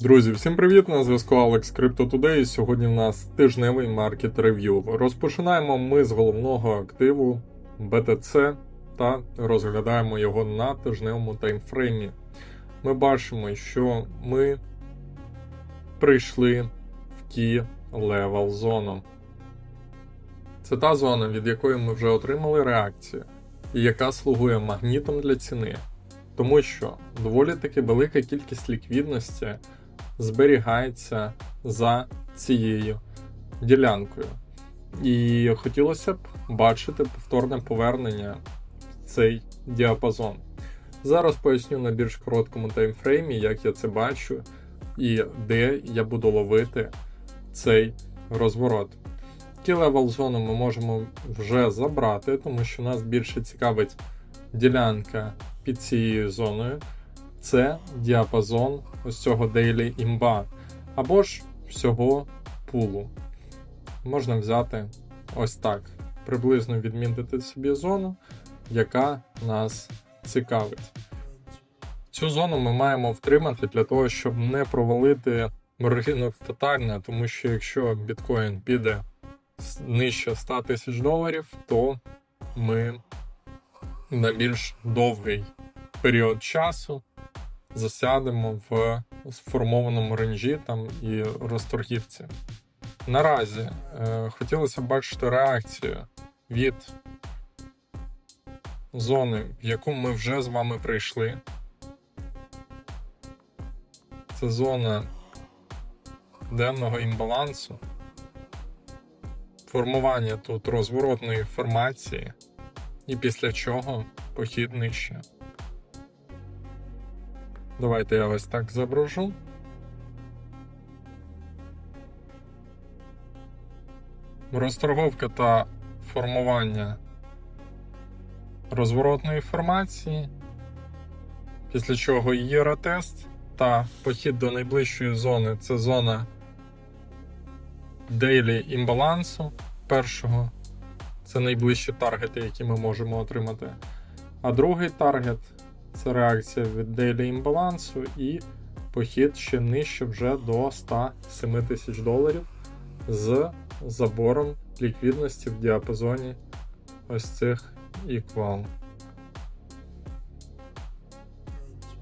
Друзі, всім привіт! На зв'язку Alex Crypto Today. Сьогодні в нас тижневий маркет рев'ю. Розпочинаємо ми з головного активу BTC та розглядаємо його на тижневому таймфреймі. Ми бачимо, що ми прийшли в ті левел зону. Це та зона, від якої ми вже отримали реакцію, і яка слугує магнітом для ціни. Тому що доволі таки велика кількість ліквідності зберігається за цією ділянкою. І хотілося б бачити повторне повернення в цей діапазон. Зараз поясню на більш короткому таймфреймі, як я це бачу, і де я буду ловити цей розворот. Ті левел зону ми можемо вже забрати, тому що нас більше цікавить ділянка під цією зоною. Це діапазон ось цього Daily імба, або ж всього пулу. Можна взяти ось так, приблизно відмітити собі зону, яка нас цікавить. Цю зону ми маємо втримати для того, щоб не провалити ринок тотально, тому що якщо біткоін піде нижче 100 тисяч доларів, то ми на більш довгий період часу засядемо в сформованому ренжі там і розторгівці. Наразі е, хотілося б бачити реакцію від зони, в яку ми вже з вами прийшли. Це зона денного імбалансу, формування тут розворотної формації, і після чого похід нижче. Давайте я ось так заброжу. Розторговка та формування розворотної формації, після чого є ретест та похід до найближчої зони це зона дейлі імбалансу першого. Це найближчі таргети, які ми можемо отримати. А другий таргет це реакція від Daily імбалансу і похід ще нижче вже до 107 тисяч доларів з забором ліквідності в діапазоні ось цих іквал.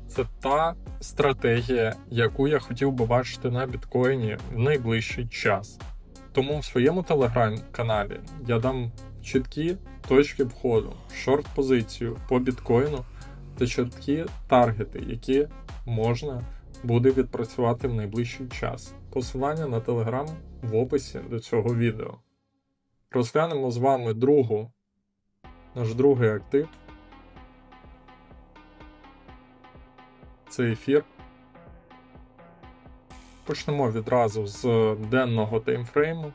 Це та стратегія, яку я хотів би бачити на біткоїні в найближчий час. Тому в своєму телеграм-каналі я дам чіткі точки входу, шорт-позицію по біткоїну та чіткі таргети, які можна буде відпрацювати в найближчий час. Посилання на телеграм в описі до цього відео. Розглянемо з вами другу, наш другий актив. Це ефір. Почнемо відразу з денного таймфрейму.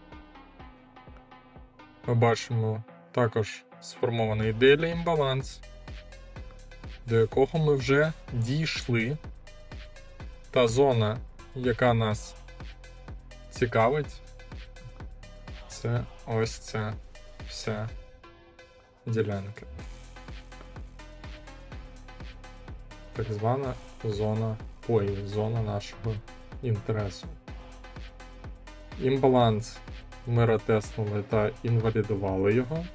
Ми бачимо також сформований daily імбаланс, до якого ми вже дійшли. Та зона, яка нас цікавить, це ось ця вся ділянка. Так звана зона пої, зона нашого інтересу. Імбаланс ми ретеснули та інвалідували його.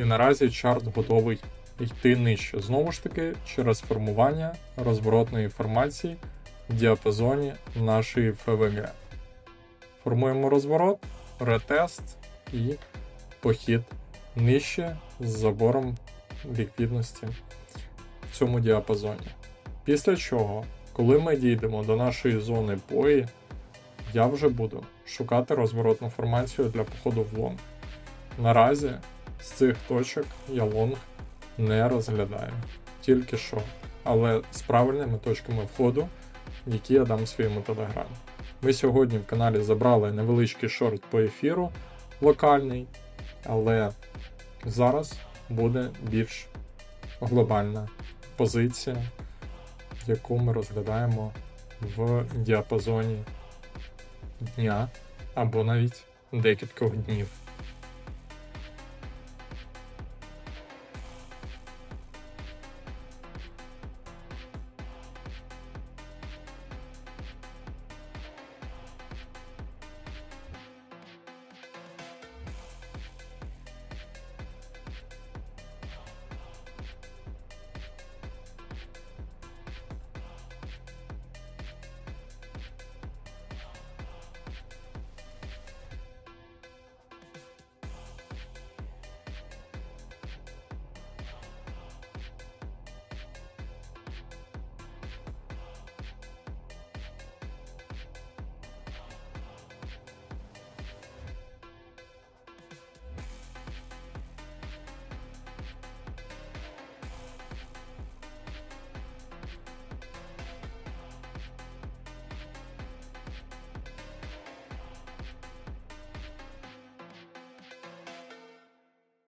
І наразі чарт готовий йти нижче. Знову ж таки, через формування розворотної формації в діапазоні нашої ФВГ. Формуємо розворот, ретест і похід нижче з забором ліквідності в цьому діапазоні. Після чого, коли ми дійдемо до нашої зони пої, я вже буду шукати розворотну формацію для походу в лонг. Наразі з цих точок я лонг не розглядаю, тільки що, але з правильними точками входу, які я дам своєму телеграму. Ми сьогодні в каналі забрали невеличкий шорт по ефіру локальний, але зараз буде більш глобальна позиція, яку ми розглядаємо в діапазоні дня або навіть декількох днів.